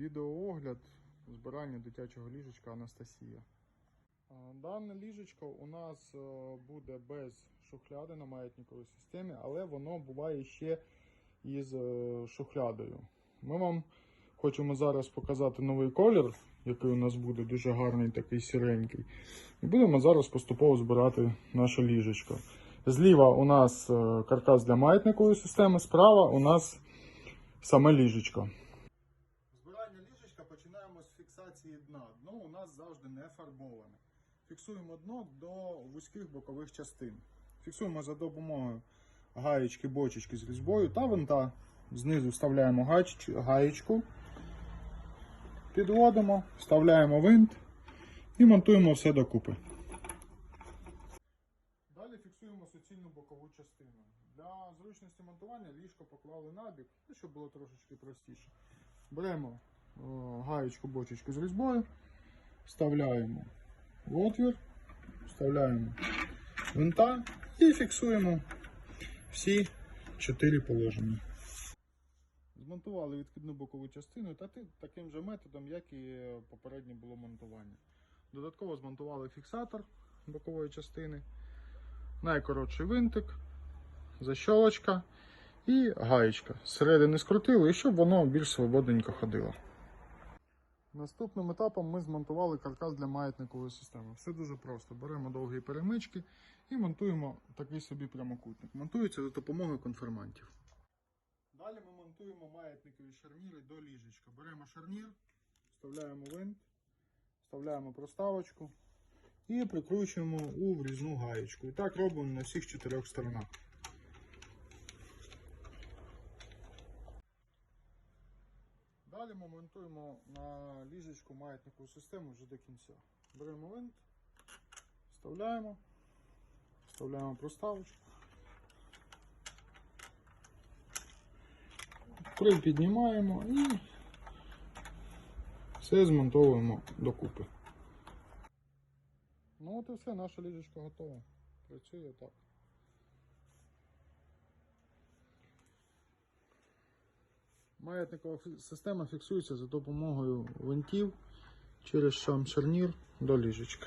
Відеоогляд збирання дитячого ліжечка Анастасія. Дане ліжечко у нас е, буде без шухляди на маятниковій системі, але воно буває ще із е, шухлядою. Ми вам хочемо зараз показати новий колір, який у нас буде дуже гарний, такий сіренький. І будемо зараз поступово збирати наше ліжечко. Зліва у нас е, каркас для маятникової системи, справа у нас саме ліжечко. Збирання ліжечка починаємо з фіксації дна. Дно у нас завжди не фарбоване. Фіксуємо дно до вузьких бокових частин. Фіксуємо за допомогою гаєчки, бочечки з різьбою та винта. Знизу вставляємо гаєчку, підводимо, вставляємо винт і монтуємо все докупи. Далі фіксуємо суцільну бокову частину. Для зручності монтування ліжко поклали набік, ну, щоб було трошечки простіше. Беремо гаєчку, бочечку з різьбою, вставляємо в отвір, вставляємо винта і фіксуємо всі чотири положення. Змонтували відкидну бокову частину та таким же методом, як і попереднє було монтування. Додатково змонтували фіксатор бокової частини, найкоротший винтик, защолочка і гаєчка. Зсередини скрутили, щоб воно більш свободненько ходило. Наступним етапом ми змонтували каркас для маятникової системи. Все дуже просто. Беремо довгі перемички і монтуємо такий собі прямокутник. Монтується за допомогою конфермантів. Далі ми монтуємо маятникові шарніри до ліжечка. Беремо шарнір, вставляємо винт, вставляємо проставочку і прикручуємо у врізну гаєчку. І так робимо на всіх чотирьох сторонах. Далі ми монтуємо на ліжечку маятникову систему вже до кінця. Беремо винт, вставляємо, вставляємо проставочку. Припіднімаємо і все змонтовуємо докупи. Ну от і все, наша ліжечка готова. Працює так. Маятникова система фіксується за допомогою винтів через шам шарнір до ліжечка.